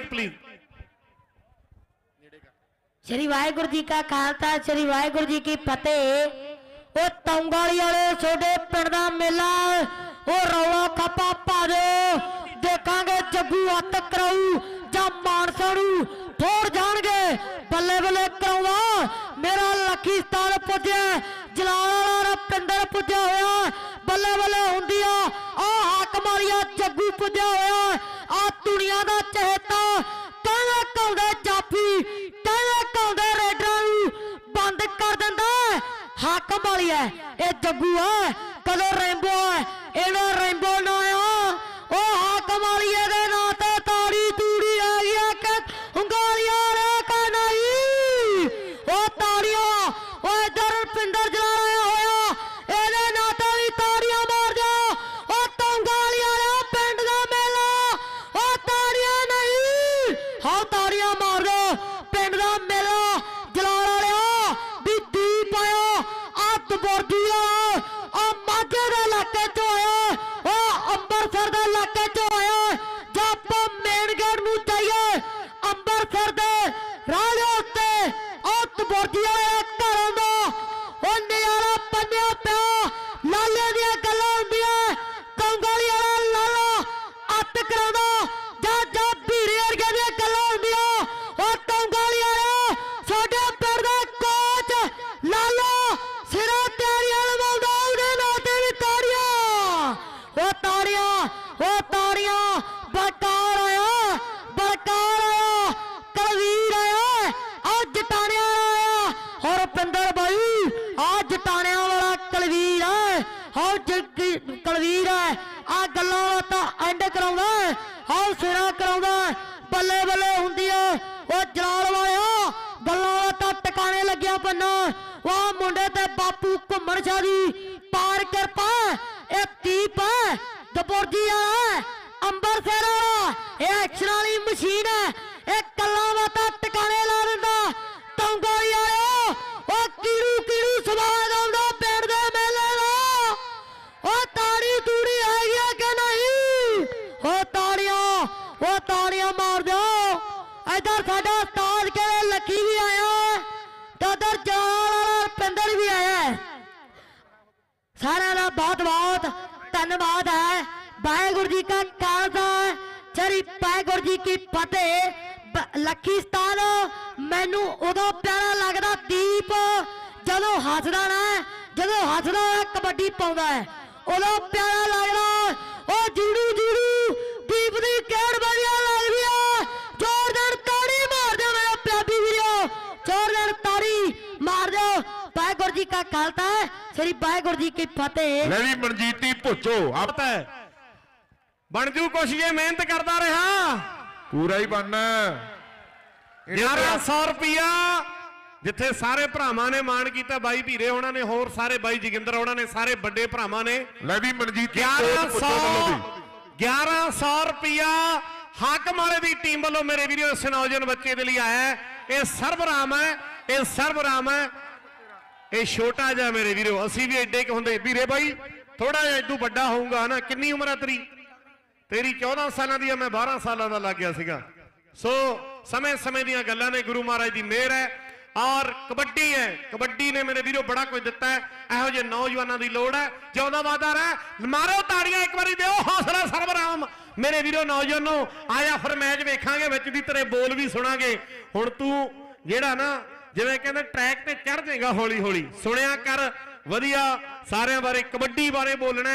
Please ਸ੍ਰੀ ਵਾਹਿਗੁਰੂ ਜੀ ਕਾ ਖਾਲਸਾ, ਸ੍ਰੀ ਵਾਹਿਗੁਰੂ ਜੀ ਕੀ ਫਤਿਹ। ਉਹ ਤੌਂਗਾਲੀ ਵਾਲੇ ਛੋਡੇ ਪਿੰਡ ਦਾ ਮੇਲਾ, ਉਹ ਰੌਲਾ ਖੱਪਾ ਪਾ ਦਿਓ ਦੇਖਾਂਗੇ ਜੱਗੂ ਹੱਥ ਕਰਾਊ ਜਾਂ ਮਾਨਸਾ ਨੂੰ ਫੋੜ ਜਾਣਗੇ। ਬੱਲੇ ਬੱਲੇ ਕਰਾਉਂਦਾ, ਮੇਰਾ ਲੱਖੀ ਸਤਾਨ ਪੁੱਜਿਆ, ਜਲਾਲ ਵਾਲਾ ਪਿੰਦਰ ਪੁੱਜਿਆ ਹੋਇਆ। ਬੱਲੇ ਬੱਲੇ ਹੁੰਦੀ ਹਾਕਮ ਜੱਗੂ ਪੁੱਜਿਆ ਹੋਇਆ ਆ ਦੁਨੀਆ ਦਾ ਚਹੇਤਾ ਕਹਿੰਦੇ ਕੌਂਦੇ ਜਾਫੀ ਕਹਿੰਦੇ ਕੌਂਦੇ ਰੇਡਰਾਂ ਨੂੰ, ਬੰਦ ਕਰ ਦਿੰਦਾ ਹੈ। ਵਾਲੀ ਹੈ, ਇਹ ਜੱਗੂ ਹੈ। ਕਦੋਂ ਰੈਂਬੋ ਹੈ ਇਹਨਾਂ ਰੈਂਬੋ ਨਾ ਆ। ਉਹ ਹੱਕ ਵਾਲੀ ਦੇ ਨਾਂ ਤੇ ਤਾੜੀ ਤੂੜੀ ਆ ਗਿਆ ਕਿ ਹੁੰਗਾਲੀਆਂ ਰੇ ਕਾ ਨਹੀਂ। ਉਹ ਤਾੜੀਆਂ, ਉਹ ਇਧਰ ਪਿੰਦਰ ਜਲਾਇਆ ਹਾਂ, ਤਾੜੀਆਂ ਮਾਰ। ਦਿਓ ਪਿੰਡ ਦਾ ਮੇਲਾ ਜਲਾਲ ਵਾਲਿਆ ਵੀ ਦੀਪ ਆਇਆ ਅੱਤ ਬੁਰਦੀ ਆ ਆ ਮਾਝੇ ਦੇ ਇਲਾਕੇ ਚੋਂ ਆਇਆ ਉਹ ਅੰਮ੍ਰਿਤਸਰ ਦੇ ਇਲਾਕੇ ਚੋਂ ਆਇਆ ਜੇ ਆਪਾਂ ਮੇਨ ਗੇਟ ਨੂੰ ਜਾਈਏ, ਅੰਮ੍ਰਿਤਸਰ ਦੇ ਰਾਹ ਉੱਤੇ ਉਹ ਬੁਰਦੀ ਆਇਆ ਘਰਾਂ ਦਾ, ਉਹ ਨਜ਼ਾਰਾ ਪੰਨਿਆ ਪਿਆ ਲਾਲੇ ਦੀਆਂ ਗੱਲਾਂ ਹੁੰਦੀਆਂ ਕੰਗਾਲੀ ਵਾਲਾ ਲਾਲਾ ਅੱਤ ਕਰਾਉਂਦਾ ਜਾਂ ਜਾਂ ਭੀਰੇ ਵਰਗੇ ਦੀਆਂ ਗੱਲਾਂ ਹੁੰਦੀਆਂ ਉਹ ਕੰਗਾਲੀ ਵਾਲਾ ਸਾਡੇ ਪਿੰਡ ਦਾ ਕੋਚ ਲਾਲਾ ਸਿਰਾ ਤਿਆਰੀਆਂ ਲਵਾਉਂਦਾ ਉਹਦੇ ਨਾਂ ਤੇ ਵੀ ਤਾੜੀਆਂ ਉਹ ਤਾੜੀਆਂ ਉਹ ਤਾੜੀਆਂ, ਬਲਕਾਰ ਆਇਆ ਬਲਕਾਰ ਆਇਆ, ਕਲਵੀਰ ਆਇਆ ਆ ਜਟਾਣਿਆਂ ਆਇਆ। ਹੋਰ ਪਿੰਦਰ ਬਾਈ ਆ ਜਟਾਣਿਆਂ ਵਾਲਾ ਕਲਵੀਰ ਹੈ। ਹਾਂ ਕਲਵੀਰ ਹੈ। ਆ ਗੱਲਾਂ ਤਾਂ ਐਂਡ ਕਰਾਉਂਦਾ ਹਾਂ। ਸਿਰਾ ਕਰਾਉਂਦਾ ਬੱਲੇ ਬੱਲੇ ਹੁੰਦੀ ਹੈ। ਉਹ ਜਲਾਲ ਵਾਲਿਆ, ਗੱਲਾਂ ਤਾਂ ਟਿਕਾਣੇ ਲੱਗਿਆ ਬੰਨਾ ਉਹ ਮੁੰਡੇ ਤੇ ਬਾਪੂ ਘੁੰਮਣ ਸ਼ਾਹ ਦੀ ਪਾਰ ਕਿਰਪਾ ਇਹ ਦੀਪ ਹੈ। ਦਪੁਰਜੀ ਆ। ਅੰਬਰਸਰ ਵਾਲਾ, ਇਹ ਐਕਸ਼ਨ ਵਾਲੀ ਮਸ਼ੀਨ ਹੈ। ਇਹ ਕੱਲਾ ਵਾਤਾ ਟਿਕਾਣੇ ਲਾ ਦਿੰਦਾ। ਟੌਂਗਾਲੀ ਵਾਲਿਓ, ਉਹ ਕੀੜੂ ਕੀੜੂ ਸਵਾਦ ਆਉਂਦਾ ਪਿੰਡ ਦੇ ਮੇਲੇ ਦਾ। ਉਹ ਤਾੜੀ ਤੂੜੀ ਹੈਗੀ ਆ ਕਿ ਨਹੀਂ? ਉਹ ਤਾੜੀਆਂ ਉਹ ਤਾੜੀਆਂ ਮਾਰ ਦਿਓ। ਇਧਰ ਸਾਡਾ ਉਸਤਾਦ ਕਹਿੰਦੇ ਲੱਕੀ ਵੀ ਆਇਆ ਤੇ ਉਧਰ ਜਲਾਲ ਵਾਲਾ ਪਿੰਦਰ ਵੀ ਆਇਆ ਹੈ। ਸਾਰਿਆਂ ਦਾ ਬਹੁਤ ਬਹੁਤ ਧੰਨਵਾਦ ਹੈ। ਵਾਹਿਗੁਰੂ ਜੀ ਕਾ ਖਾਲਸਾ। ਸ੍ਰੀ ਵਾਹਿਗੁਰੂ ਜੀ ਕੀ ਫਤਿਹ। ਲੱਖੀ ਸਤਾਨ ਮੈਨੂੰ ਉਦੋਂ ਪਿਆਰਾ ਲੱਗਦਾ ਦੀਪ, ਜਦੋਂ ਹੱਸਦਾ ਨਾ, ਜਦੋਂ ਹੱਸਦਾ ਕਬੱਡੀ ਪਾਉਂਦਾ ਹੈ। ਉਦੋਂ ਪਿਆਰਾ ਲੱਗਦਾ, ਉਹ ਜੀੜੂ ਜੀੜੂ ਦੀਪ ਦੀ ਖੇਡ ਵਧੀਆ ਲੱਗਦੀ ਆ ਜ਼ੋਰਦਾਰ ਤਾੜੀ ਮਾਰ ਦਿਓ ਮੇਰੇ ਪੰਜਾਬੀ ਵੀਰੋ ਜ਼ੋਰਦਾਰ ਤਾੜੀ ਮਾਰ ਦਿਓ ਜੀ ਕਾ ਖਾਲਸਾ ਸ੍ਰੀ ਵਾਹਿਗੁਰੂ ਜੀ ਕੀ ਫਤਿਹ। ਲੈ ਵੀ ਮਨਜੀਤੀ ਭੁੱਚੋ ਆਪ ਪਤਾ ਹੈ। ਬਣ ਜੂ ਕੁਛ ਇਹ ਮਿਹਨਤ ਕਰਦਾ ਰਿਹਾ। ਪੂਰਾ ਹੀ ਬਣਨਾ 1100 ਰੁਪਿਆ ਜਿੱਥੇ ਸਾਰੇ ਭਰਾਵਾਂ ਨੇ ਮਾਣ ਕੀਤਾ ਬਾਈ ਭੀਰੇ ਉਹਨਾਂ ਨੇ ਹੋਰ ਸਾਰੇ ਬਾਈ ਜੋਗਿੰਦਰ ਉਹਨਾਂ ਨੇ ਸਾਰੇ ਵੱਡੇ ਭਰਾਵਾਂ ਨੇ। ਲੈ ਵੀ ਮਨਜੀਤੀ 1100 1100 ਰੁਪਿਆ ਹਾਕਮ ਵਾਲੇ ਦੀ ਟੀਮ ਵੱਲੋਂ ਮੇਰੇ ਵੀਰੋ ਇਸ ਨੌਜਵਾਨ ਬੱਚੇ ਦੇ ਲਈ ਆਇਆ ਹੈ। ਇਹ ਸਰਬਰਾਮ ਹੈ ਇਹ ਸਰਬਰਾਮ ਹੈ। ਇਹ ਛੋਟਾ ਜਿਹਾ ਮੇਰੇ ਵੀਰੋ, ਅਸੀਂ ਵੀ ਐਡੇ ਕਿ ਹੁੰਦੇ। ਵੀਰੇ ਬਾਈ ਥੋੜਾ ਜਿਹਾ ਇਦੋਂ ਵੱਡਾ ਹੋਊਗਾ ਨਾ। ਕਿੰਨੀ ਉਮਰ ਹੈ ਤੇਰੀ? ਤੇਰੀ 14 ਸਾਲਾਂ ਦੀ ਆ, ਮੈਂ 12 ਸਾਲਾਂ ਦਾ ਲੱਗ ਗਿਆ ਸੀਗਾ। ਸੋ ਸਮੇਂ ਸਮੇਂ ਦੀਆਂ ਗੱਲਾਂ ਨੇ ਗੁਰੂ ਮਹਾਰਾਜ ਦੀ ਮਿਹਰ ਹੈ। ਔਰ ਕਬੱਡੀ ਹੈ। ਕਬੱਡੀ ਨੇ ਮੇਰੇ ਵੀਰੋ ਬੜਾ ਕੁਝ ਦਿੱਤਾ ਹੈ। ਇਹੋ ਜਿਹੇ ਨੌਜਵਾਨਾਂ ਦੀ ਲੋੜ ਹੈ। ਜਿਉਂਦਾ ਵਾਦਾ ਰਹਿ। ਮਾਰੋ ਤਾੜੀਆਂ ਇੱਕ ਵਾਰੀ ਦਿਓ। ਹੌਸਲਾ ਸਰਬਰਾਮ ਮੇਰੇ ਵੀਰੋ ਨੌਜਵਾਨੋ, ਆਇਆ ਫਿਰ ਮੈਚ ਵੇਖਾਂਗੇ, ਵਿੱਚ ਦੀ ਤੇਰੇ ਬੋਲ ਵੀ ਸੁਣਾਂਗੇ। ਹੁਣ ਤੂੰ ਜਿਹੜਾ ਨਾ ਜਿਵੇਂ ਕਹਿੰਦੇ ਟਰੈਕ ਤੇ ਚੜ ਜਾਏਗਾ ਹੌਲੀ ਹੌਲੀ। ਸੁਣਿਆ ਕਰ ਵਧੀਆ। ਸਾਰਿਆਂ ਬਾਰੇ ਕਬੱਡੀ ਬਾਰੇ ਬੋਲਣਾ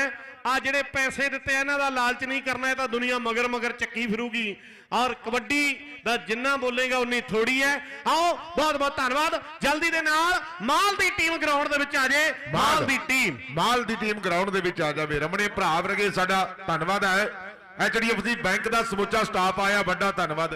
ਆ ਜਿਹੜੇ ਪੈਸੇ ਦਿੱਤੇ ਇਹਨਾਂ ਦਾ ਲਾਲਚ ਨਹੀਂ ਕਰਨਾ ਇਹ ਤਾਂ ਦੁਨੀਆ ਮਗਰ ਮਗਰ ਚੱਕੀ ਫਿਰੂਗੀ। ਔਰ ਕਬੱਡੀ ਦਾ ਜਿੰਨਾ ਬੋਲੇਗਾ ਉਨੀ ਥੋੜੀ ਹੈ। ਆਓ ਬਹੁਤ ਬਹੁਤ ਧੰਨਵਾਦ। ਜਲਦੀ ਦੇ ਨਾਲ ਮਾਲ ਦੀ ਟੀਮ ਗਰਾਊਂਡ ਦੇ ਵਿੱਚ ਆ ਜੇ। ਮਾਲ ਦੀ ਟੀਮ ਮਾਲ ਦੀ ਟੀਮ ਗਰਾਊਂਡ ਦੇ ਵਿੱਚ ਆ ਜਾਵੇ। ਰਮਣੇ ਭਰਾ ਵਰਗੇ ਸਾਡਾ ਧੰਨਵਾਦ ਹੈ। ਐਚਡੀਐਫਸੀ ਬੈਂਕ ਦਾ ਸਮੁੱਚਾ ਸਟਾਫ ਆਇਆ ਵੱਡਾ ਧੰਨਵਾਦ।